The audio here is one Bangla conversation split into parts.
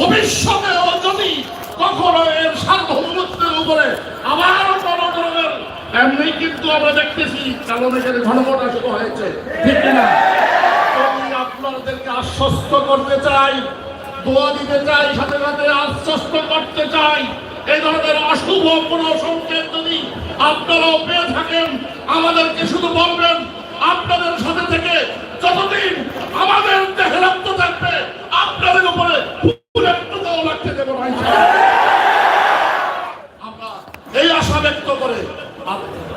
ভবিষ্যতেও যদি কখনো এর সার্বভৌমত্বের উপরে আবার কোনো এমনি কিন্তু আমরা দেখতেছি কারণ এখানে ঘনঘটা শুরু হয়েছে। ঠিক না আমি আপনাদেরকে আশ্বস্ত করতে চাই, দোয়া দিতে চাই, সাথে সাথে আশ্বস্ত করতে চাই, এই ধরনের অশুভ কোনো সংকেত যদি আপনারাও পেয়ে থাকেন, আমাদেরকে শুধু বলবেন, আপনাদের সাথে থেকে যতদিন আমাদের দেহে রক্ত থাকবে, আপনাদের উপরে এই আশা ব্যক্ত করে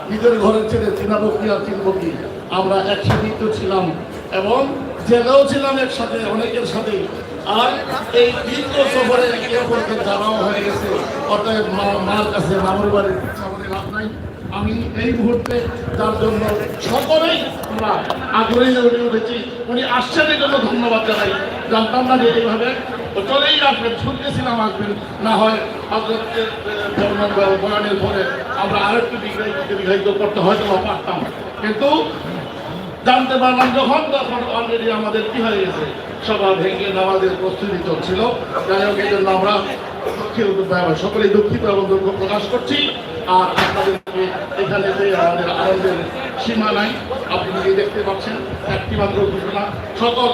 নিজের ঘরের ছেলে চিনাবো কি আর চিনবো কি আমরা একসাথেই তো ছিলাম এবং জেলেও ছিলাম একসাথে, অনেকের সাথে। আর এই দীর্ঘ সফরে একে জানাও হয়ে গেছে। অতএব মার কাছে, মামুর বাড়ির লাভ নাই। আমি এই মুহূর্তে যার জন্য সকলেই আমরা আগ্রহী উঠে উঠেছি। উনি আসছেন এই জন্য ধন্যবাদ জানাই। জানতাম না যে এইভাবে। চলেই আসবেন শুনতেছিলাম আসবেন। না হয় বয়ানের পরে আমরা আরেকটু দীর্ঘায়িত দীর্ঘায়িত করতে হয়তো বা পারতাম। কিন্তু জানতে পারলাম যখন, তখন অলরেডি আমাদের কি হয়ে গেছে? সভা ভেঙে নামাজের প্রস্তুতি চলছিল। যাই হোক, এই জন্য আমরা সকলেই দুঃখিত এবং দুঃখ প্রকাশ করছি। আর আপনাদেরকে এখানে আমাদের আনন্দের সীমা নাই আপনি নিজে দেখতে পাচ্ছেন একটি মাত্র ঘোষণা। সকল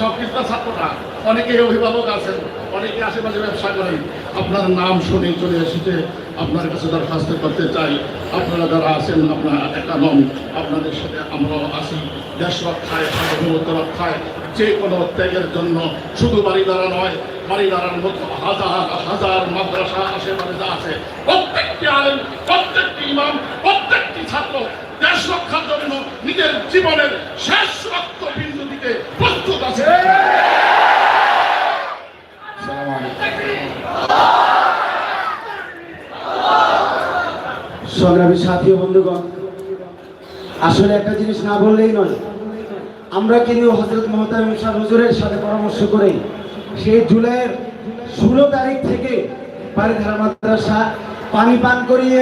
সব কৃষ্ণা ছাত্ররা, অনেকেই অভিভাবক আছেন, অনেকে আশেপাশে ব্যবসা করেন। আপনার নাম শুনে চলে এসেছে, আপনার কাছে দরখাস্ত করতে চাই। আপনারা যারা আছেন, আপনারা একা নন, আপনাদের সাথে আমরাও আসি দেশ রক্ষায়, সার্বভৌমত্ব রক্ষায়, যে কোনো ত্যাগের জন্য। শুধু বাড়িদারা নয় বাড়িদারার মতো হাজার হাজার মাদ্রাসা, আশেপাশে যা আছে, প্রত্যেকটি আলেম, প্রত্যেকটি ইমাম, প্রত্যেকটি ছাত্র দেশ রক্ষার জন্য নিজের জীবনের শেষ রক্ত বিন্দু দিতে প্রস্তুত আছে। সংগ্রামী সাথী বন্ধুগণ, আসলে একটা জিনিস না বললেই নয়। আমরা কিন্তু হজরত মহতাম শাহ হুজুরের সাথে পরামর্শ করে সেই জুলাইয়ের ষোলো তারিখ থেকে বাড়িধারা মাদ্রাসা পানি পান করিয়ে,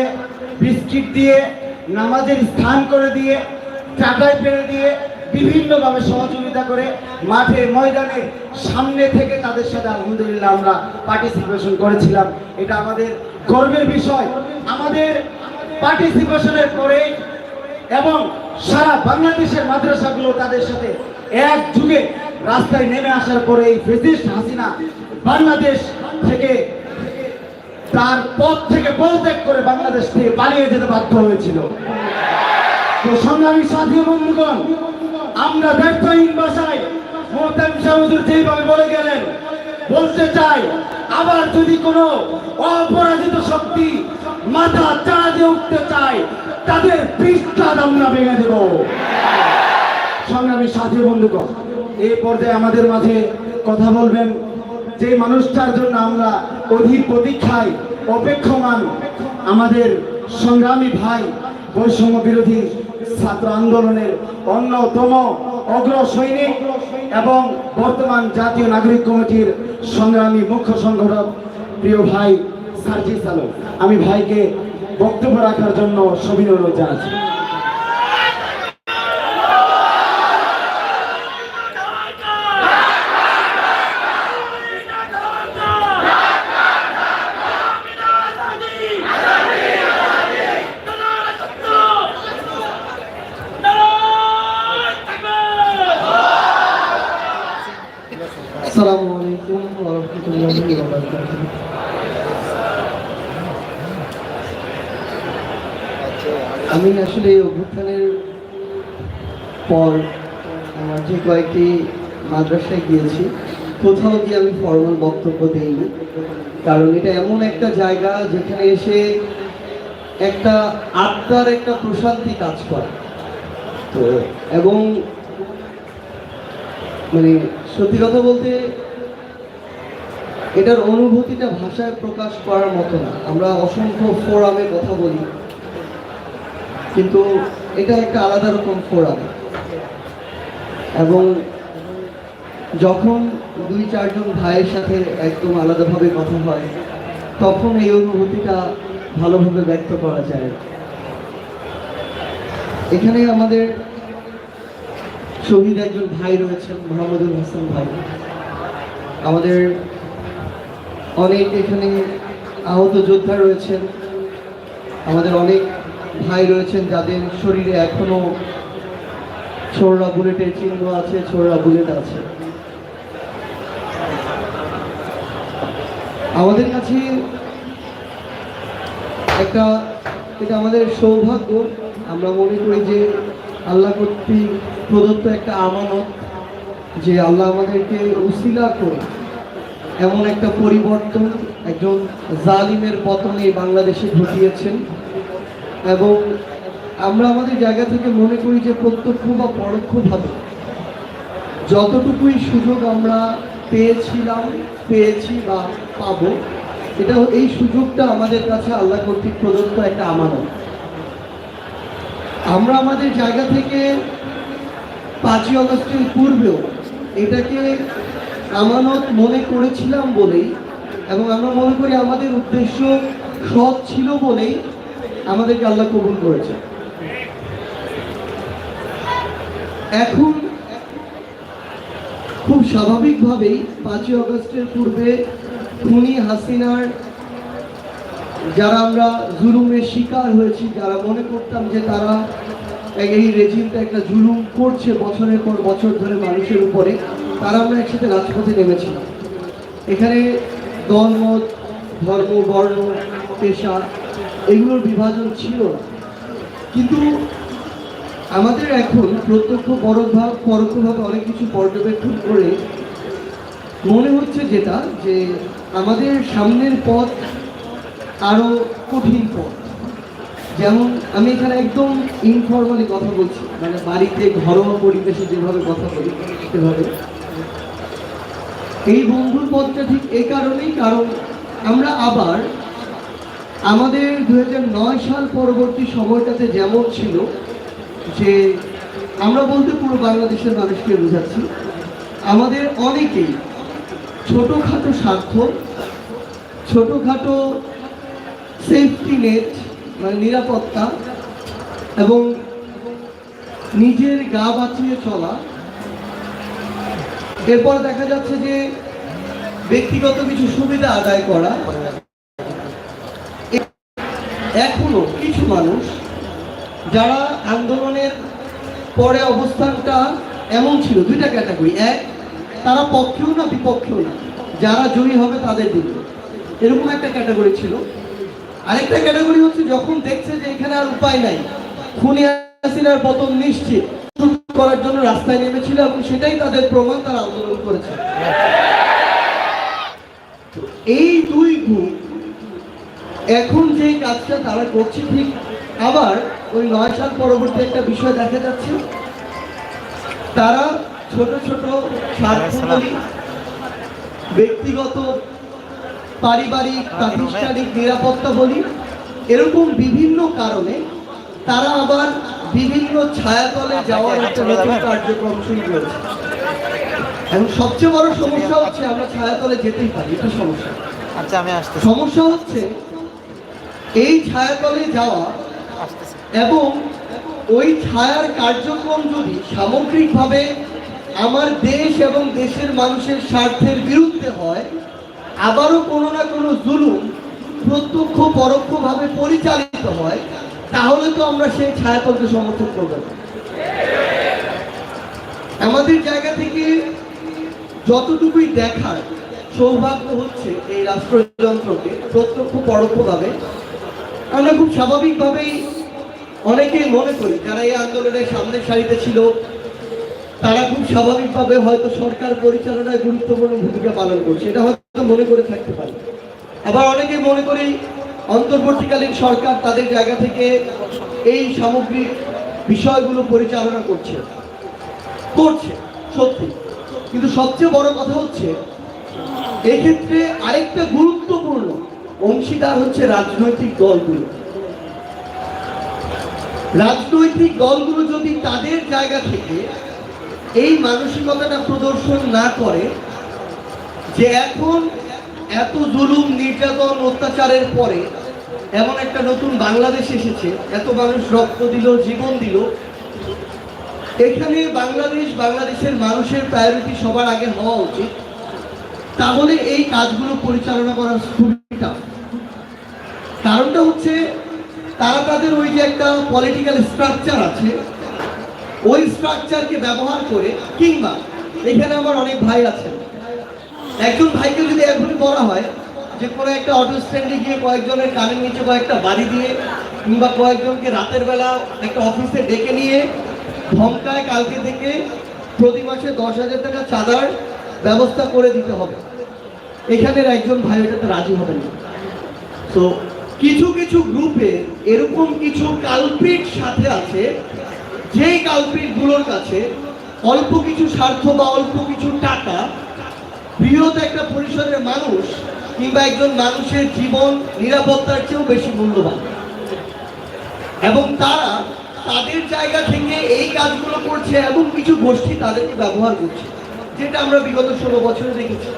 বিস্কিট দিয়ে নামাজের স্থান করে দিয়ে চাটাই ফেলে দিয়ে বিভিন্নভাবে সহযোগিতা করে মাঠে, ময়দানে, সামনে থেকে তাদের সাথে আলহামদুলিল্লাহ আমরা পার্টিসিপেশন করেছিলাম। এটা আমাদের গর্বের বিষয়। আমাদের পার্টিসিপেশনের পরে এবং সারা বাংলাদেশের মাদ্রাসাগুলো তাদের সাথে এক যুগে রাস্তায় নেমে আসার পরে এই ফেসিস্ট হাসিনা বাংলাদেশ থেকে তার পথ থেকে পদত্যাগ করে বাংলাদেশ থেকে পালিয়ে যেতে বাধ্য হয়েছিল। তো সংগ্রামী সাথী বন্ধুগণ, আমরা ব্যর্থহীন ভাষায় যেইভাবে বলে গেলেন, বলতে চাই, আবার যদি কোনো অপরাজিত শক্তি মাথা চাড়া দিয়ে উঠতে চায়, তাদের পৃষ্ঠা আমরা ভেঙে দেব। সংগ্রামী সাথী বন্ধুগণ, এই পর্যায়ে আমাদের মাঝে কথা বলবেন যে মানুষটার জন্য আমরা অধিক প্রতীক্ষায় অপেক্ষমান আমাদের সংগ্রামী ভাই, বৈষম্য বিরোধী ছাত্র আন্দোলনের অন্যতম অগ্র সৈনিক এবং বর্তমান জাতীয় নাগরিক কমিটির সংগ্রামী মুখ্য সংগঠক প্রিয় ভাই সার্জিস আলম। আমি ভাইকে বক্তব্য রাখার জন্য সবিনয় জানাচ্ছি আসসালামু আলাইকুম ওয়া রাহমাতুল্লাহি ওয়া বারাকাতুহু আমি আসলে এই অভ্যুত্থানের পর যে কয়েকটি মাদ্রাসায় গিয়েছি, কোথাও গিয়ে আমি ফর্মাল বক্তব্য দিইনি। কারণ এটা এমন একটা জায়গা যেখানে এসে একটা আত্মার একটা প্রশান্তি কাজ করে। তো, এবং মানে সত্যি কথা বলতে, এটার অনুভূতিটা ভাষায় প্রকাশ করার মতো না। আমরা অসংখ্য ফোরামে কথা বলি, কিন্তু এটা একটা আলাদা রকম ফোরাম এবং যখন দুই চারজন ভাইয়ের সাথে একদম আলাদাভাবে কথা হয়, তখন এই অনুভূতিটা ভালোভাবে ব্যক্ত করা যায়। এখানে আমাদের শহীদ একজন ভাই রয়েছেন, মোহাম্মদুল হাসান ভাই। আমাদের অনেক এখানে আহত যোদ্ধা রয়েছেন। আমাদের অনেক ভাই রয়েছেন যাদের শরীরে এখনও ছোড়রা বুলেটের চিহ্ন আছে ছোড়রা বুলেট আছে। আমাদের কাছে একটা, এটা আমাদের সৌভাগ্য। আমরা মনে করি যে আল্লাহ কর্তৃক প্রদত্ত একটা আমানত, যে আল্লাহ আমাদেরকে উসিলা করে এমন একটা পরিবর্তন একজন জালিমের পতনে বাংলাদেশে ঘটিয়েছেন। এবং আমরা আমাদের জায়গা থেকে মনে করি যে প্রত্যক্ষ বা পরোক্ষভাবে যতটুকুই সুযোগ আমরা পেয়েছিলাম, পেয়েছি বা পাবো, এটা এই সুযোগটা আমাদের কাছে আল্লাহ কর্তৃক প্রদত্ত একটা আমানত। আমরা আমাদের জায়গা থেকে পাঁচই অগস্টের পূর্বেও এটাকে আমানত মনে করেছিলাম বলেই এবং আমরা মনে করি আমাদের উদ্দেশ্য সৎ ছিল বলেই আমাদেরকে আল্লাহ কবুল করেছে এখন খুব স্বাভাবিকভাবেই পাঁচই অগস্টের পূর্বে খুনি হাসিনার, যারা আমরা জুলুমের শিকার হয়েছি, যারা মনে করতাম যে তারা এই রেজিমটা একটা জুলুম করছে বছরের পর বছর ধরে মানুষের উপরে, তারা আমরা একসাথে রাজপথে নেমেছিলাম। এখানে দল মত ধর্ম, বর্ণ, পেশা, এগুলোর বিভাজন ছিল কিন্তু আমাদের এখন প্রত্যক্ষ পরোক্ষভাব পরোক্ষভাবে অনেক কিছু পর্যবেক্ষণ করে মনে হচ্ছে যেটা, যে আমাদের সামনের পথ আরও কঠিন পথ। যেমন আমি এখানে একদম ইনফর্মালি কথা বলছি মানে বাড়িতে ঘরোয়া পরিবেশে যেভাবে কথা বলি, সেভাবে। এই বন্ধুর পথটা ঠিক এই কারণেই, কারণ আমরা আবার আমাদের দু হাজার নয় সাল পরবর্তী সময়টাতে যেমন ছিল যে আমরা বলতে পুরো বাংলাদেশের মানুষকে বোঝাচ্ছি, আমাদের অনেকেই ছোটোখাটো স্বার্থ, ছোটোখাটো সেফটি নেট মানে নিরাপত্তা এবং নিজের গা বাঁচিয়ে চলা। এরপর দেখা যাচ্ছে যে ব্যক্তিগত কিছু সুবিধা আদায় করা। এখনও কিছু মানুষ যারা আন্দোলনের পরে অবস্থানটা এমন ছিল, দুইটা ক্যাটাগরি। এক, তারা পক্ষেও না, বিপক্ষেও না। যারা জয়ী হবে তাদের দিকে। এরকম একটা ক্যাটাগরি ছিল। আরেকটা ক্যাটাগরি হচ্ছে যখন দেখছে যে এখানে আর উপায় নাই, খুনি হাসিনার পতন নিশ্চিত করার জন্য রাস্তায় নেমেছিল এবং সেটাই তাদের প্রমাণ তারা আন্দোলন করেছে। এই দুই গুণ এখন যে কাজটা তারা করছে ঠিক আবার ওই নয় সাল পরবর্তী একটা বিষয় দেখা যাচ্ছে। তারা ছোট ছোট স্বার্থগুলি ব্যক্তিগত পারিবারিক প্রাতিষ্ঠানিক নিরাপত্তা বলি এরকম বিভিন্ন কারণে তারা আবার বিভিন্ন ছায়াতলে যাওয়ার একটা নতুন কার্যক্রম শুরু করেছে। এবং সবচেয়ে বড় সমস্যা হচ্ছে আমরা ছায়াতলে যেতেই পারি এটা সমস্যা। আচ্ছা আমি আসতেছি। সমস্যা হচ্ছে এই ছায়াতলে যাওয়া এবং ওই ছায়ার কার্যক্রম যদি সামগ্রিকভাবে আমার দেশ এবং দেশের মানুষের স্বার্থের বিরুদ্ধে হয়, আবারও কোনো না কোনো জুলুম প্রত্যক্ষ, পরোক্ষভাবে পরিচালিত হয়, তাহলে তো আমরা সেই ছায়াতলকে সমর্থন করব। আমাদের জায়গা থেকে যতটুকুই দেখার সৌভাগ্য হচ্ছে এই রাষ্ট্রযন্ত্রকে প্রত্যক্ষ, পরোক্ষভাবে আমরা খুব স্বাভাবিকভাবেই অনেকেই মনে করি, যারা এই আন্দোলনের সামনের সারিতে ছিল, তারা খুব স্বাভাবিকভাবে হয়তো সরকার পরিচালনায় গুরুত্বপূর্ণ ভূমিকা পালন করছে। এটা হয়তো মনে করে থাকতে পারে। আবার অনেকে মনে করি, অন্তর্বর্তীকালীন সরকার তাদের জায়গা থেকে এই সামগ্রিক বিষয়গুলো পরিচালনা করছে। করছে, সত্যি। কিন্তু সবচেয়ে বড় কথা হচ্ছে, এক্ষেত্রে আরেকটা গুরুত্বপূর্ণ অংশীদার হচ্ছে রাজনৈতিক দলগুলো। রাজনৈতিক দলগুলো যদি তাদের জায়গা থেকে এই মানসিকতাটা প্রদর্শন না করে, যে এখন এত জুলুম, নির্যাতন, অত্যাচারের পরে এমন একটা নতুন বাংলাদেশ এসেছে, এত মানুষ রক্ত দিল, জীবন দিল, এখানে বাংলাদেশ বাংলাদেশের মানুষের প্রায়োরিটি সবার আগে হওয়া উচিত। তাহলে এই কাজগুলো পরিচালনা করা খুবই tough। কারণটা হচ্ছে তারা তাদের ওই যে একটা পলিটিক্যাল স্ট্রাকচার আছে, ওই স্ট্রাকচারকে ব্যবহার করে কিংবা এখানে আমার অনেক ভাই আছেন একজন ভাইকে যদি এখনই বলা হয় যে কোনো একটা অটো স্ট্যান্ডে গিয়ে কয়েকজনের কানের নিচে কয়েকটা বাড়ি দিয়ে কিংবা কয়েকজনকে রাতের বেলা একটা অফিসে ডেকে নিয়ে ধমকায় কালকে থেকে প্রতি মাসে দশ হাজার টাকা চাঁদার ব্যবস্থা করে দিতে হবে এখানের একজন ভাই এটাতে রাজি হবেন না। তো কিছু কিছু গ্রুপে এরকম কিছু কালপ্রিট সাথে আছে, যেই কালপ্রিটগুলোর কাছে অল্প কিছু স্বার্থ বা অল্প কিছু টাকা, বৃহৎ একটা পরিসরের মানুষ কিংবা একজন মানুষের জীবন নিরাপত্তার চেয়েও বেশি মূল্যবান। এবং তারা তাদের জায়গা থেকে এই কাজগুলো করছে এবং কিছু গোষ্ঠী তাদেরকে ব্যবহার করছে, যেটা আমরা বিগত ষোলো বছরে দেখেছি।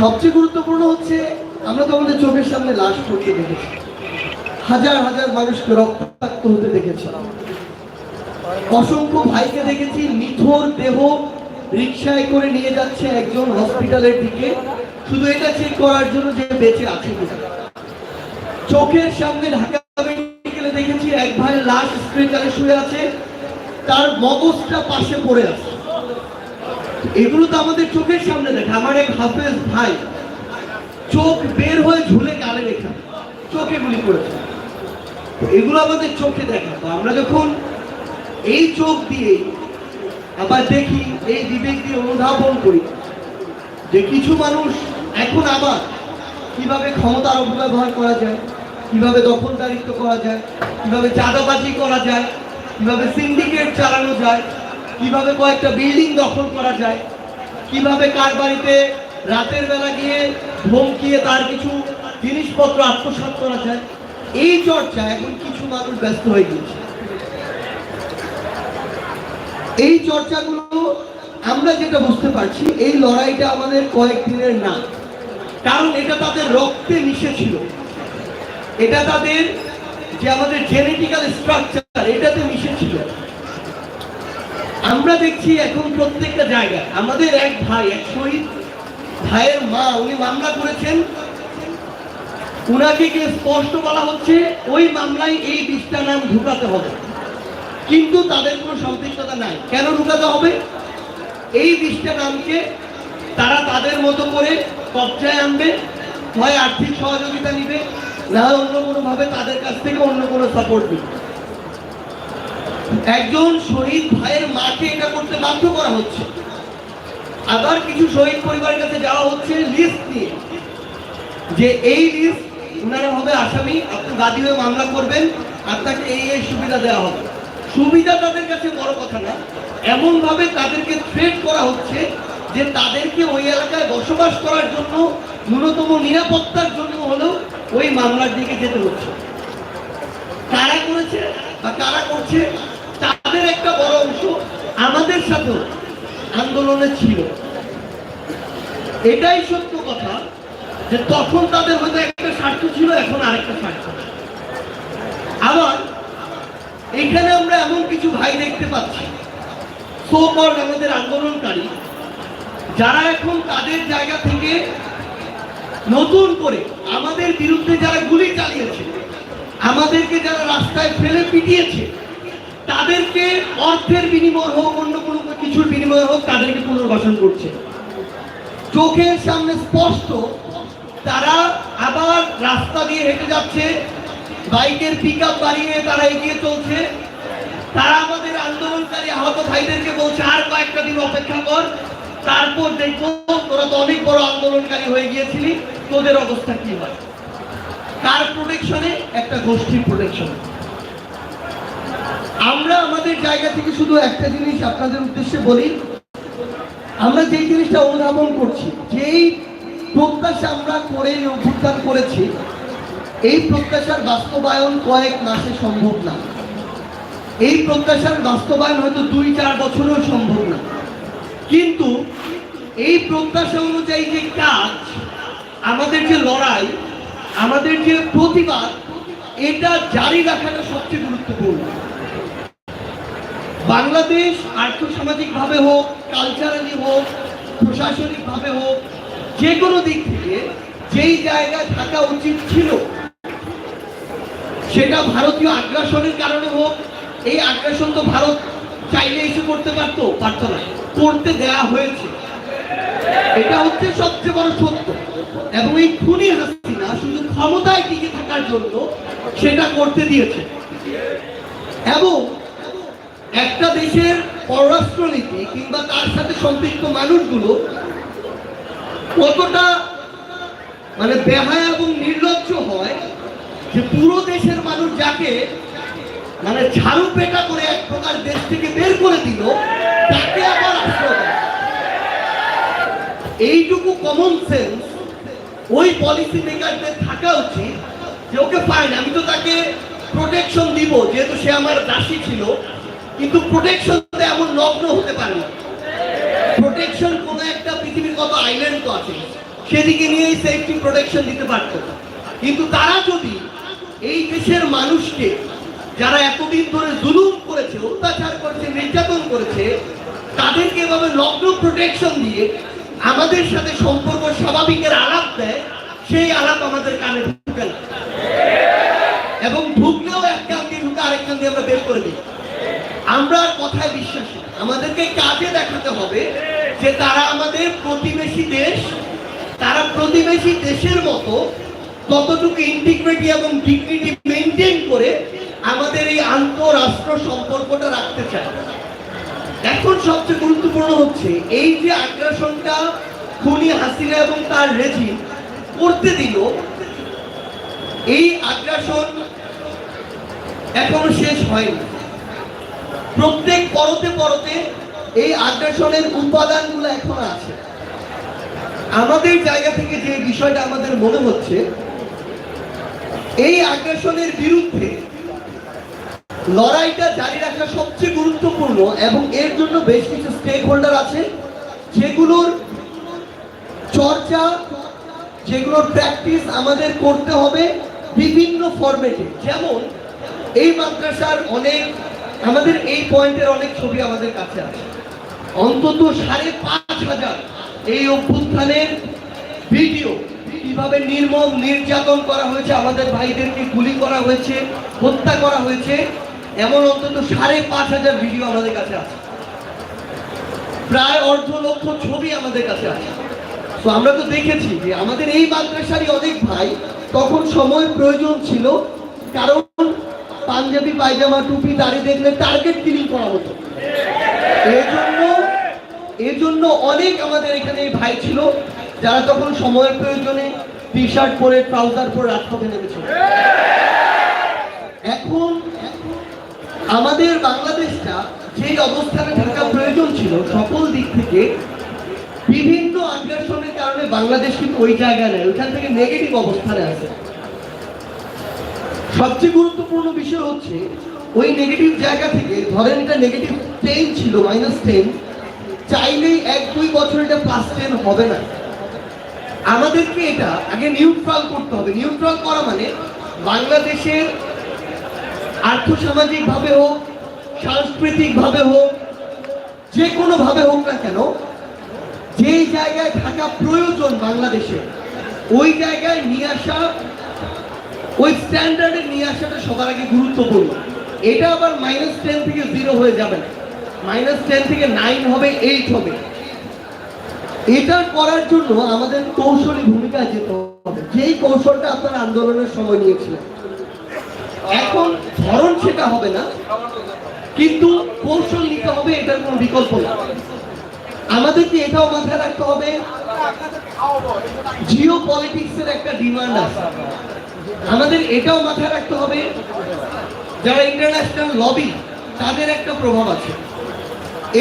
সবচেয়ে গুরুত্বপূর্ণ হচ্ছে, আমরা তো আমাদের চোখের সামনে লাশ পড়তে দেখেছি। হাজার হাজার মানুষকে রক্তাক্ত হতে দেখেছি। অসংখ্য ভাইকে দেখেছি, নিথর দেহ রিক্সায় করে নিয়ে যাচ্ছে একজন হসপিটালের দিকে। শুধু এটা চেক করার জন্য যে বেঁচে আছে চোখের সামনে ঢাকা মেডিকেলে দেখেছি, এক ভাইয়ের লাশ স্ট্রেচারে শুয়ে আছে, তার মগজটা পাশে পড়ে আছে। এগুলো তো আমাদের চোখের সামনে দেখে। আমার এক হাফেজ ভাই, চোখ বের হয়ে ঝুলে গালে রেখা। চোখে গুলি করেছে। এগুলো আমাদের চোখে দেখা। তো আমরা যখন এই চোখ দিয়ে আবার দেখি, এই বিবেক দিয়ে অনুধাবন করি যে কিছু মানুষ এখন আবার কীভাবে ক্ষমতার অপব্যবহার করা যায়, কীভাবে দখলদারিত্ব করা যায়, কীভাবে চাঁদাবাজি করা যায়, কীভাবে সিন্ডিকেট চালানো যায় কীভাবে কয়েকটা বিল্ডিং দখল করা যায়? কীভাবে কার বাড়িতে রাতের বেলা গিয়ে ধমকিয়ে তার কিছু জিনিসপত্র আত্মসাৎ করা যায়? এই চর্চা এখন কিছু মানুষ ব্যস্ত হয়ে গিয়েছে। এই চর্চাগুলো আমরা যেটা বুঝতে পারছি, এই লড়াইটা আমাদের কয়েকদিনের না। কারণ এটা তাদের রক্তে মিশে ছিল। এটা তাদের যে আমাদের জেনেটিক্যাল স্ট্রাকচার এটাতে মিশে ছিল। আমরা দেখছি এখন প্রত্যেকটা জায়গায়। আমাদের এক ভাই, এক শহীদ, ভাইয়ের মা, উনি মামলা করেছেন। উনাকে গিয়ে স্পষ্ট বলা হচ্ছে, ওই মামলায় এই বিশটা নাম ঢুকাতে হবে। কিন্তু তাদের কোনো সম্পৃক্ততা নাই। কেন ঢুকাতে হবে? এই বিশটা নামকে তারা তাদের মতো করে কবজায় আনবে হয় আর্থিক সহযোগিতা নিবে, না অন্য কোনোভাবে তাদের কাছ থেকে অন্য কোনো সাপোর্ট দিবে একজন শহীদ ভাইয়ের মাকে এটা করতে বাধ্য করা হচ্ছে। আবার কিছু শহীদ পরিবারের কাছে যাওয়া হচ্ছে লিস্ট নিয়ে। যে এই লিস্ট ওনারা হবে আসামি, আপনি বাদী হয়ে মামলা করবেন, আপনাকে এই এই সুবিধা দেওয়া হবে। সুবিধা তাদের কাছে বড় কথা না এমন ভাবে তাদেরকে থ্রেট করা হচ্ছে যে তাদেরকে ওই এলাকায় বসবাস করার জন্য, ন্যূনতম নিরাপত্তার জন্য হলেও ওই মামলার দিকে যেতে হচ্ছে। কারা করেছে বা কারা করছে তাদের একটা বড় অংশ আমাদের সাথেও আন্দোলনে ছিল। এটাই সত্য কথা যে তখন তাদের হয়তো একটা স্বার্থ ছিল, এখন আরেকটা স্বার্থ। আবার এখানে আমরা এমন কিছু ভাই দেখতে পাচ্ছি। আমাদের আন্দোলনকারী, যারা এখন তাদের জায়গা থেকে নতুন করে আমাদের বিরুদ্ধে যারা গুলি চালিয়েছে, আমাদেরকে যারা রাস্তায় ফেলে পিটিয়েছে তাদেরকে অর্থের বিনিময় হোক, অন্য কোনো কিছুর বিনিময় হোক, তাদেরকে পুনর্বাসন করছে। চোখের সামনে স্পষ্ট, তারা আবার রাস্তা দিয়ে হেঁটে যাচ্ছে, বাইকের পিক আপ বাড়িয়ে তারা এগিয়ে চলছে। তারা আমাদের আন্দোলনকারী আহত ভাইদেরকে বলছে, আর কয়েকটা দিন অপেক্ষা কর, তারপর দেখব তোরা তো অনেক বড় আন্দোলনকারী হয়ে গিয়েছিলি, তোদের অবস্থা কি হয়? কার প্রোটেকশনে একটা গোষ্ঠীর প্রোটেকশন আমরা আমাদের জায়গা থেকে শুধু একটা জিনিস আপনাদের উদ্দেশ্যে বলি। আমরা যেই জিনিসটা অনুধাবন করছি, যেই প্রত্যাশা আমরা করে অভ্যুত্থান করেছি, এই প্রত্যাশার বাস্তবায়ন কয়েক মাসে সম্ভব না। এই প্রত্যাশার বাস্তবায়ন হয়তো দুই, চার বছরেও সম্ভব না। কিন্তু এই প্রত্যাশা অনুযায়ী যে কাজ, আমাদের যে লড়াই, আমাদের যে প্রতিবাদ, এটা জারি রাখাটা সবচেয়ে গুরুত্বপূর্ণ। বাংলাদেশ আর্থসামাজিকভাবে হোক কালচারালি হোক, প্রশাসনিকভাবে হোক, যে কোনো দিক থেকে যেই জায়গায় থাকা উচিত ছিল, সেটা ভারতীয় আগ্রাসনের কারণে হোক, এই আগ্রাসন তো ভারত চাইলে এসে করতে পারতো পারতো না, করতে দেয়া হয়েছে। এটা হচ্ছে সবচেয়ে বড় সত্য। এবং এই খুনি হাসিনা শুধু ক্ষমতায় টিকে থাকার জন্য সেটা করতে দিয়েছে। এবং একটা দেশের পররাষ্ট্রনীতি কিংবা তার সাথে সম্পৃক্ত মানুষগুলো কতটা মানে বেহায়া এবং নির্লজ্জ হয় যে পুরো দেশের মানুষ যাকে মানে ঝাড়ু পেটা করে এক প্রকার দেশ থেকে বের করে দিল, তাকে আবার আশ্রয় এইটুকু কমন সেন্স ওই পলিসি মেকারদের থাকা উচিত যে ওকে ফাইন আমি তো তাকে প্রোটেকশন দিব, যেহেতু সে আমার দাসী ছিল। কিন্তু প্রোটেকশন তো এমন লগ্ন হতে পারে না। প্রোটেকশন কোনো একটা পৃথিবীর কত আইল্যান্ড তো আছে। সেদিকে নিয়েই সেফটি প্রোটেকশন দিতে পারত। কিন্তু তারা যদি এই দেশের মানুষকে যারা এতদিন ধরে জুলুম করেছে, অত্যাচার করেছে, নির্যাতন করেছে, তাদেরকে এভাবে লগ্ন প্রোটেকশন দিয়ে আমাদের সাথে সম্পর্ক স্বাভাবিকের আলাপ দেয়, সেই আলাপ আমাদের কানে ঢুকে না। এবং ঢুকলেও এক কান দিয়ে ঢুকে আরেক কান দিয়ে আমরা বের করে দিই। আমরা কথায় বিশ্বাসী আমাদেরকে কাজে দেখাতে হবে যে তারা আমাদের প্রতিবেশী দেশ, তারা প্রতিবেশী দেশের মতো কতটুকু ইন্টিগ্রিটি এবং ডিগনিটি মেনটেন করে আমাদের এই আন্তঃরাষ্ট্র সম্পর্কটা রাখতে চায়। এখন সবচেয়ে গুরুত্বপূর্ণ হচ্ছে, এই যে আগ্রাসনটা খুনি হাসিনা এবং তার রেজিম করতে দিল, এই আগ্রাসন এখনও শেষ হয়নি। প্রত্যেক পরতে পরতে এই আগ্রাসনের উপাদানগুলো এখন আছে। আমাদের জায়গা থেকে যে বিষয়টা আমাদের মনে হচ্ছে, এই আগ্রাসনের বিরুদ্ধে লড়াইটা জারি রাখা সবচেয়ে গুরুত্বপূর্ণ এবং এর জন্য বেশ কিছু স্টেক হোল্ডার আছে, যেগুলোর চর্চা, যেগুলোর প্র্যাকটিস আমাদের করতে হবে বিভিন্ন ফরম্যাটে যেমন এই মাদ্রাসার অনেক আমাদের এই পয়েন্টের অনেক ছবি আমাদের কাছে আছে। অন্তত সাড়ে পাঁচ হাজার এই অভ্যুত্থানের ভিডিও কীভাবে নির্মম, নির্যাতন করা হয়েছে, আমাদের ভাইদেরকে গুলি করা হয়েছে, হত্যা করা হয়েছে, এমন অন্তত সাড়ে পাঁচ হাজার ভিডিও আমাদের কাছে আছে। প্রায় অর্ধ লক্ষ ছবি আমাদের কাছে আছে। তো আমরা তো দেখেছি যে আমাদের এই মাদ্রাসারই অনেক ভাই, তখন সময় প্রয়োজন ছিল, কারণ পাঞ্জাবি পায়জামা, টুপি, দাড়ি দেখলে টার্গেট কিলিং করা হতো। এই জন্য এর জন্য অনেক আমাদের এখানে ভাই ছিল, যারা তখন সময়ের প্রয়োজনে টি শার্ট পরে ট্রাউজার পরে রাজপথে নেমেছিল। এখন, আমাদের বাংলাদেশটা যে অবস্থানে থাকা প্রয়োজন ছিল সকল দিক থেকে, বিভিন্ন আগ্রাসনের কারণে বাংলাদেশ কিন্তু ওই জায়গায় নেই, ওইখান থেকে নেগেটিভ অবস্থানে আছে। সবচেয়ে গুরুত্বপূর্ণ বিষয় হচ্ছে, ওই নেগেটিভ জায়গা থেকে, ধরেন এটা নেগেটিভ টেন ছিল মাইনাস টেন চাইলেই এক দুই বছর এটা প্লাস টেন হবে না। আমাদেরকে এটা আগে নিউট্রাল করতে হবে। নিউট্রাল করা মানে বাংলাদেশের আর্থসামাজিক ভাবে হোক সাংস্কৃতিক ভাবে হোক, যে কোনো ভাবে হোক না কেন যেই জায়গায় থাকা প্রয়োজন বাংলাদেশে, ওই জায়গায় নিয়ে আসা ওই স্ট্যান্ডার্ডে নিয়ে আসাটা সবার আগে গুরুত্বপূর্ণ। এটা আবার মাইনাস টেন থেকে জিরো হয়ে যাবে না। মাইনাস টেন থেকে নাইন হবে এইট হবে। এটা করার জন্য আমাদের কৌশলী ভূমিকা যেতে হবে। যেই কৌশলটা আপনারা আন্দোলনের সময় নিয়েছিলেন। এখন ধরন সেটা হবে না, কিন্তু কৌশল নিতে হবে, এটার কোনো বিকল্প না আমাদেরকে এটাও মাথায় রাখতে হবে জিও পলিটিক্সের একটা ডিমান্ড আছে। আমাদের এটাও মাথায় রাখতে হবে, যারা ইন্টারন্যাশনাল লবি তাদের একটা প্রভাব আছে।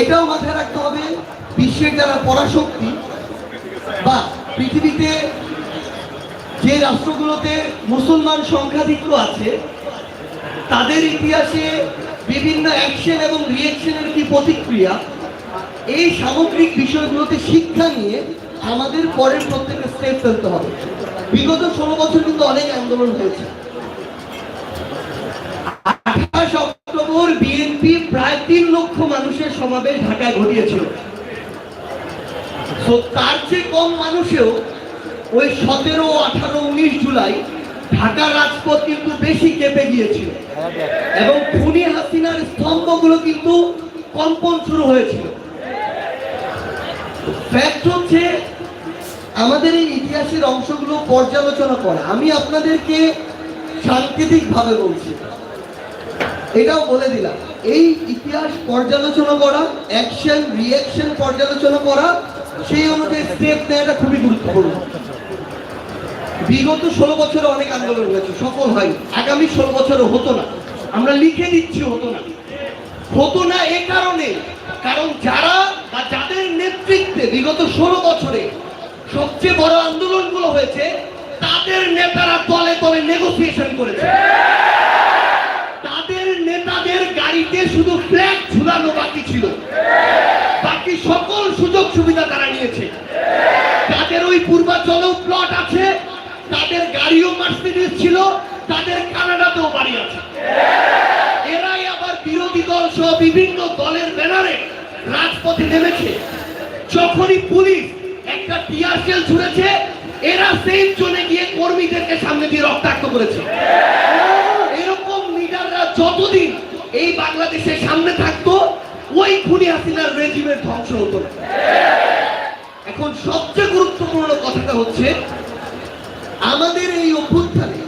এটাও মাথায় রাখতে হবে, বিশ্বের যারা পরাশক্তি বা পৃথিবীতে যে রাষ্ট্রগুলোতে মুসলমান সংখ্যাধিক্য আছে, তাদের ইতিহাসে বিভিন্ন অ্যাকশন এবং রিয়েকশনের কি প্রতিক্রিয়া, এই সামগ্রিক বিষয়গুলোতে শিক্ষা নিয়ে আমাদের পরের প্রত্যেকটা স্টেপ ফেলতে হবে। বিগত ষোলো বছর কিন্তু অনেক আন্দোলন হয়েছে। আঠাশ অক্টোবর বিএনপি প্রায় তিন লক্ষ মানুষের সমাবেশ ঢাকায় ঘটিয়েছিল। তো তার চেয়ে কম মানুষেও ওই সতেরো, আঠারো, উনিশ জুলাই ঢাকা রাজপথ কিন্তু বেশি কেঁপে গিয়েছিল। এবং খুনি হাসিনার স্তম্ভগুলো কিন্তু কম্পন শুরু হয়েছিল। ফ্যাক্ট হচ্ছে, আমাদের এই ইতিহাসের অংশগুলো পর্যালোচনা করা। আমি আপনাদেরকে সাংকেতিক ভাবে বলছি। এটাও বলে দিলাম। এই ইতিহাস পর্যালোচনা করা অ্যাকশন রিয়াকশন পর্যালোচনা করা, সেই অনুযায়ী স্টেপ নেওয়াটা খুবই গুরুত্বপূর্ণ। বিগত ষোলো বছরে অনেক আন্দোলন হয়েছে, সফল হয় আগামী ষোলো বছরে হতো না। আমরা লিখে দিচ্ছি হতো না। হতো না এ কারণে। কারণ যারা বা যাদের নেতৃত্বে বিগত ষোলো বছরে সবচেয়ে বড় আন্দোলনগুলো হয়েছে, তাদের নেতারা তলে তলে নেগোসিয়েশন করেছে। তাদের নেতাদের গাড়িতে শুধু ফ্ল্যাগ ঝুলানো বাকি ছিল। বাকি সকল সুযোগ সুবিধা তারা নিয়েছে। তাদের ওই পূর্বাচলেও প্লট আছে, তাদের গাড়িও মার্সিডিজ ছিল, তাদের কানাডাতেও বাড়ি আছে। এরাই আবার বিরোধী দল সহ বিভিন্ন দলের ব্যানারে রাজপথে নেমেছে। যখনই পুলিশ একটা টিয়ার সেল ছুড়েছে, এরা সেম চলে গিয়ে কর্মীদেরকে সামনে দিয়ে রক্তাক্ত করেছে। এরকম লিডাররা যতদিন এই বাংলাদেশের সামনে থাকতো, ওই খুনি হাসিনার রেজিমের ধ্বংস হতো না। এখন সবচেয়ে গুরুত্বপূর্ণ কথাটা হচ্ছে, আমাদের এই অভ্যুত্থানে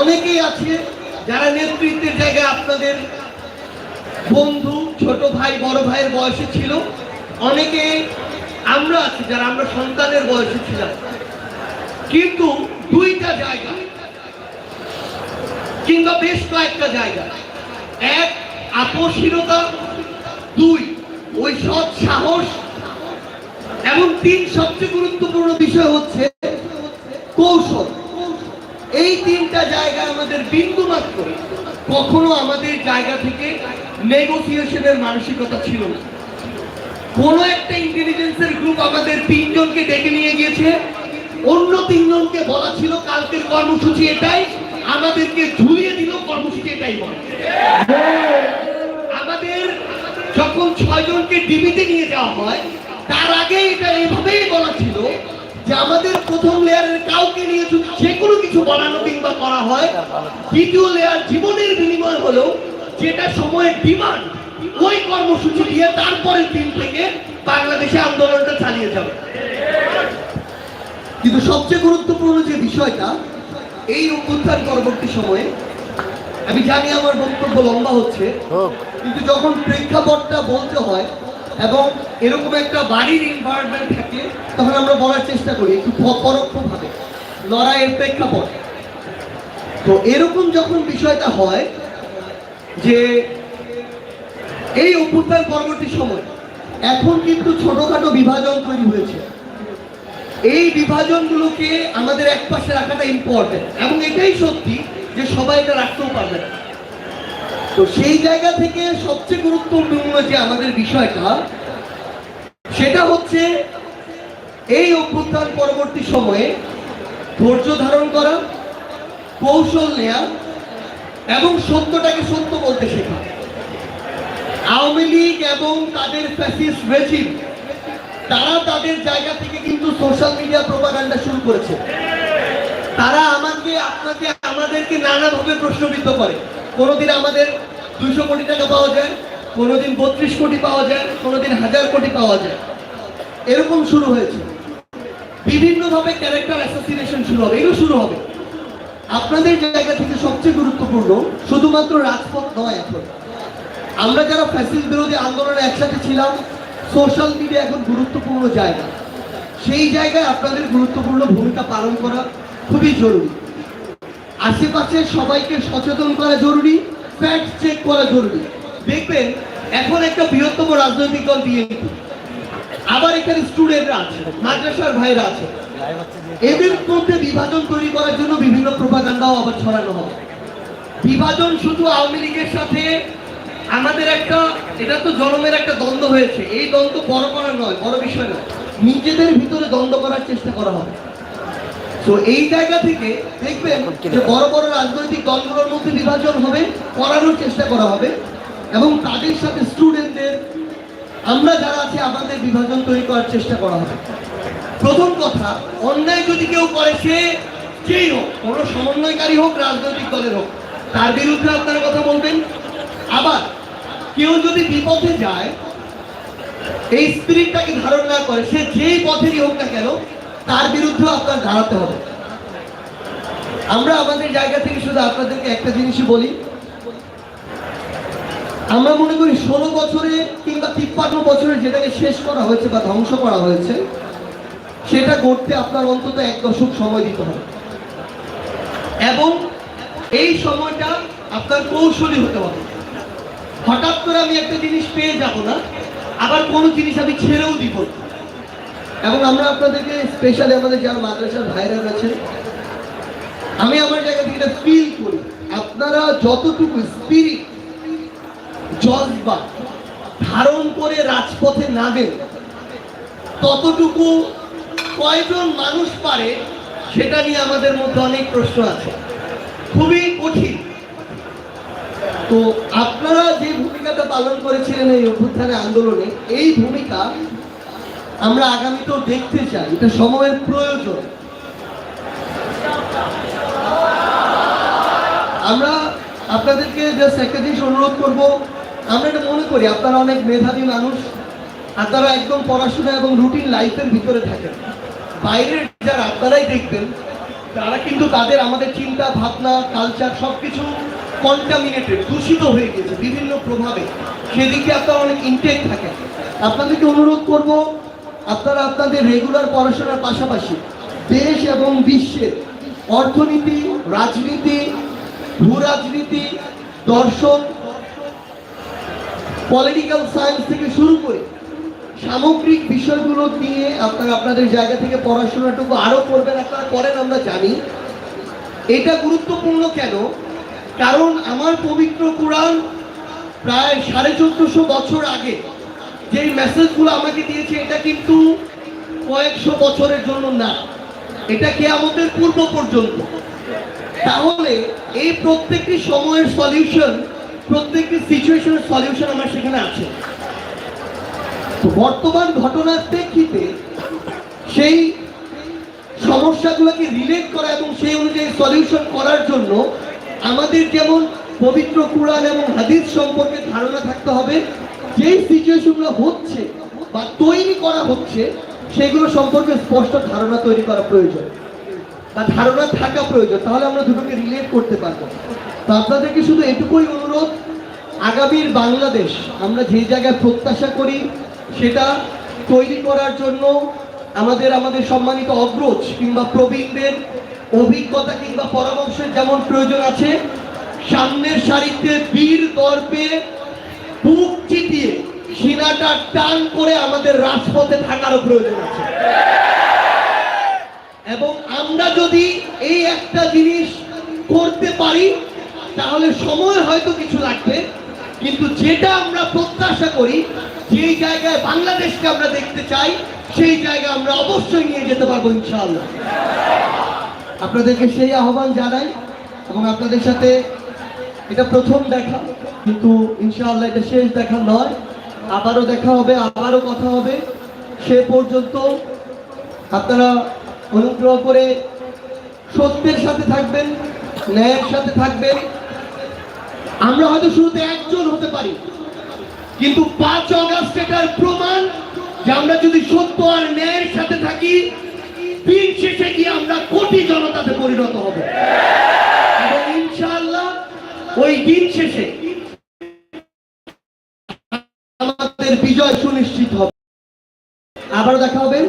অনেকেই আছে যারা নেতৃত্বের জায়গায় আপনাদের বন্ধু ছোট ভাই, বড় ভাইয়ের বয়সে ছিল। অনেকে আমরা আছি যারা আমরা সন্তানের বয়সে ছিলাম। কিন্তু দুইটা জায়গা, কিংবা বেশ কয়েকটা জায়গা। এক আপোষহীনতা দুই, ওই সৎ সাহস। এবং তিন, সবচেয়ে গুরুত্বপূর্ণ বিষয় হচ্ছে কৌশল। এই তিনটা জায়গা আমাদের বিন্দু মাত্র কখনো আমাদের জায়গা থেকে নেগোসিয়েশনের মানসিকতা ছিল। না কোন একটা ইন্টেলিজেন্সের গ্রুপ আমাদের তিনজনকে ডেকে নিয়ে গিয়েছে। অন্য তিনজনকে বলা ছিল, কালকের কর্মসূচি এটাই, আমাদেরকে ঝুলিয়ে দিল, কর্মসূচি এটাই বলে। আমাদের যখন ছয়জনকে ডিবিতে নিয়ে যাওয়া হয়, তার আগে এটা এভাবেই বলা ছিল যে আমাদের প্রথম লেয়ারের কাউকে নিয়ে যদি যে কোনো কিছু বানানো কিংবা করা হয়, দ্বিতীয় লেয়ার জীবনের বিনিময় হলো যেটা সময়ের ডিমান্ড ওই কর্মসূচি দিয়ে তারপরের দিন থেকে বাংলাদেশে আন্দোলনটা চালিয়ে যাবে। কিন্তু সবচেয়ে গুরুত্বপূর্ণ যে বিষয়টা এই অভ্যুত্থান পরবর্তী সময়ে আমি জানি আমার বক্তব্য লম্বা হচ্ছে কিন্তু যখন প্রেক্ষাপটটা বলতে হয় এবং এরকম একটা বাড়ির এনভায়রনমেন্ট থাকে তখন আমরা বলার চেষ্টা করি একটু পরোক্ষভাবে লড়াইয়ের প্রেক্ষাপট। তো এরকম যখন বিষয়টা হয় যে এই অভ্যুত্থান পরবর্তী সময় এখন কিন্তু ছোটখাটো বিভাজন তৈরি হয়েছে। এই বিভাজনগুলোকে আমাদের এক পাশে রাখাটা ইম্পর্টেন্ট এবং এটাই সত্যি যে সবাই এটা রাখতেও পারবে না। তো সেই জায়গা থেকে সবচেয়ে গুরুত্বপূর্ণ যে আমাদের বিষয়টা, সেটা হচ্ছে এই অভ্যুত্থান পরবর্তী সময়ে ধৈর্য ধারণ করা, কৌশল নেয়া এবং সত্যটাকে সত্য বলতে শেখা। আওয়ামী লীগ এবং তাদের তারা তাদের জায়গা থেকে কিন্তু সোশ্যাল মিডিয়া প্রোপাগান্ডা শুরু করেছে। তারা আমাকে, আপনাকে, আমাদেরকে নানাভাবে প্রশ্নবিদ্ধ করে। কোনোদিন আমাদের দুইশো কোটি টাকা পাওয়া যায়, কোনোদিন বত্রিশ কোটি পাওয়া যায়, কোনোদিন হাজার কোটি পাওয়া যায়। এরকম শুরু হয়েছে। বিভিন্নভাবে ক্যারেক্টার অ্যাসোসিয়েশন শুরু হবে, এগুলো শুরু হবে। আপনাদের জায়গা থেকে সবচেয়ে গুরুত্বপূর্ণ শুধুমাত্র রাজপথ নয় এখন। আমরা যারা ফ্যাসিস্ট বিরোধী আন্দোলনে একসাথে ছিলাম, সোশ্যাল মিডিয়া এখন গুরুত্বপূর্ণ জায়গা। সেই জায়গায় আপনাদের গুরুত্বপূর্ণ ভূমিকা পালন করা খুবই জরুরি। আশেপাশে সবাইকে সচেতন করা জরুরি ফ্যাক্ট চেক করা জরুরি। দেখবেন, এখন একটা বৃহত্তম রাজনৈতিক দল বিএনপি। আবার এখানে স্টুডেন্টরা আছে, মাদ্রাসার ভাইরা আছে। এদের মধ্যে বিভাজন তৈরি করার জন্য বিভিন্ন প্রোপাগান্ডাও আবার ছড়ানো হবে। বিভাজন শুধু আওয়ামী লীগের সাথে আমাদের একটা, এটা তো জনমের একটা দ্বন্দ্ব হয়েছে। এই দ্বন্দ্ব বড় করার নয়, বড় বিষয় নয়। নিজেদের ভিতরে দ্বন্দ্ব করার চেষ্টা করা হবে। তো এই জায়গা থেকে দেখবেন যে বড় বড় রাজনৈতিক দলগুলোর মধ্যে বিভাজন হবে করানোর চেষ্টা করা হবে। এবং তাদের সাথে স্টুডেন্টদের আমরা যারা আছি, আমাদের বিভাজন তৈরি করার চেষ্টা করা হবে। প্রথম কথা, অন্যায় যদি কেউ করে, সে যেই হোক, কোনো সমন্বয়কারী হোক, রাজনৈতিক দলের হোক, তার বিরুদ্ধে আপনারা কথা বলবেন? আবার, কেউ যদি বিপথে যায়, এই স্পিরিটটাকে ধারণ না করে, সে যেই পথেরই হোক না কেন, তার বিরুদ্ধেও আপনার দাঁড়াতে হবে। আমরা আমাদের জায়গা থেকে শুধু আপনাদেরকে একটা জিনিসই বলি। আমরা মনে করি ষোলো বছরে কিংবা তিপ্পান্ন বছরে যেটাকে শেষ করা হয়েছে বা ধ্বংস করা হয়েছে সেটা করতে আপনার অন্তত এক দশক সময় দিতে হবে। এবং এই সময়টা আপনার কৌশলী হতে হবে। হঠাৎ করে আমি একটা জিনিস পেয়ে যাব না, আবার কোনো জিনিস আমি ছেড়েও দিব এবং আমরা আপনাদেরকে স্পেশালি আমাদের যারা মাদ্রাসার ভাইরা আছেন আমি আমার জায়গা থেকে এটা ফিল করি। আপনারা যতটুকু স্পিরিট জজবা, ধারণ করে রাজপথে নামেন, ততটুকু কয়জন মানুষ পারে, সেটা নিয়ে আমাদের মধ্যে অনেক প্রশ্ন আছে। খুবই কঠিন। তো আপনারা যে ভূমিকাটা পালন করেছিলেন এই অভ্যুত্থানে আন্দোলনে, এই ভূমিকা আমরা আগামীতেও দেখতে চাই। এটা সময়ের প্রয়োজন। আমরা আপনাদেরকে জাস্ট একটা জিনিস অনুরোধ করব। আমরা এটা মনে করি, আপনারা অনেক মেধাবী মানুষ আপনারা একদম পড়াশোনা এবং রুটিন লাইফের ভিতরে থাকেন। বাইরের যারা আপনারাই দেখবেন, তারা কিন্তু তাদের আমাদের চিন্তা, ভাবনা কালচার সব কিছু কন্টামিনেটেড দূষিত হয়ে গেছে বিভিন্ন প্রভাবে। সেদিকে আপনারা অনেক ইনটেক থাকেন। আপনাদেরকে অনুরোধ করব, আপনারা আপনাদের রেগুলার পড়াশোনার পাশাপাশি দেশ এবং বিশ্বের অর্থনীতি, রাজনীতি ভূ রাজনীতি দর্শন পলিটিক্যাল সায়েন্স থেকে শুরু করে সামগ্রিক বিষয়গুলো নিয়ে আপনারা আপনাদের জায়গা থেকে পড়াশোনাটুকু আরও করবেন, আপনারা করেন, আমরা জানি। এটা গুরুত্বপূর্ণ কেন? কারণ আমার পবিত্র কোরআন প্রায় সাড়ে চোদ্দশো বছর আগে যেই মেসেজগুলো আমাকে দিয়েছে, এটা কিন্তু কয়েকশো বছরের জন্য না, এটা কে আমাদের পূর্ব পর্যন্ত। তাহলে এই প্রত্যেকটি সময়ের সলিউশন প্রত্যেকটি সিচুয়েশনের সলিউশন আমার সেখানে আছে। বর্তমান ঘটনার প্রেক্ষিতে সেই সমস্যাগুলোকে রিলেট করা এবং সেই অনুযায়ী সলিউশন করার জন্য আমাদের যেমন পবিত্র কোরআন এবং হাদিস সম্পর্কে ধারণা থাকতে হবে, যেই সিচুয়েশনগুলো হচ্ছে বা তৈরি করা হচ্ছে, সেগুলো সম্পর্কে স্পষ্ট ধারণা তৈরি করা প্রয়োজন বা ধারণা থাকা প্রয়োজন। তাহলে আমরা দুটোকে রিলেট করতে পারব। তো আপনাদেরকে শুধু এটুকুই অনুরোধ, আগামীর বাংলাদেশ, আমরা যে জায়গায় প্রত্যাশা করি সেটা তৈরি করার জন্য আমাদের আমাদের সম্মানিত অগ্রজ কিংবা প্রবীণদের অভিজ্ঞতা কিংবা পরামর্শের যেমন প্রয়োজন আছে, সামনের সারিতে বীর দর্পে বুক চিতিয়ে সিনাটা টান করে আমাদের রাজপথে থাকারও প্রয়োজন আছে। এবং আমরা যদি এই একটা জিনিস করতে পারি, তাহলে সময় হয়তো কিছু লাগবে। কিন্তু যেটা আমরা প্রত্যাশা করি, যেই জায়গায় বাংলাদেশকে আমরা দেখতে চাই, সেই জায়গায় আমরা অবশ্যই নিয়ে যেতে পারব ইনশাআল্লাহ। আপনাদেরকে সেই আহ্বান জানাই এবং আপনাদের সাথে এটা প্রথম দেখা, কিন্তু ইনশাআল্লাহ এটা শেষ দেখা নয়। আবারও দেখা হবে, আবারও কথা হবে। সে পর্যন্ত আপনারা অনুগ্রহ করে সত্যের সাথে থাকবেন, ন্যায়ের সাথে থাকবেন। আমরা হয়তো শুরুতে একজন হতে পারি। কিন্তু পাঁচ অগাস্ট এটার প্রমাণ যে আমরা যদি সত্য আর ন্যায়ের সাথে থাকি, দিন শেষে গিয়ে আমরা কোটি জনতাতে পরিণত হব। ইনশাআল্লাহ ওই দিন শেষে আমাদের বিজয় সুনিশ্চিত হবে। আবার দেখা হবে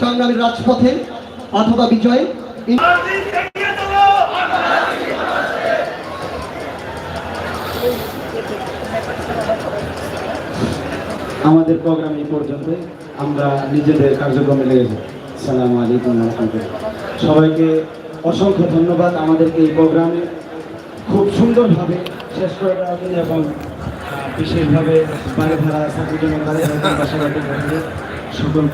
সংগ্রামের রাজপথে অথবা বিজয়ে। আমাদের প্রোগ্রাম এই পর্যন্ত আমরা নিজেদের কার্যক্রমে লেগে যাই। সালাম আলাইকুম রহমতুল্লাহ। সবাইকে অসংখ্য ধন্যবাদ আমাদেরকে এই প্রোগ্রামে খুব সুন্দরভাবে শেষ করে দেওয়ার জন্য এবং বিশেষভাবে বাড়ি ভাড়া ছাত্রী জন্য সকল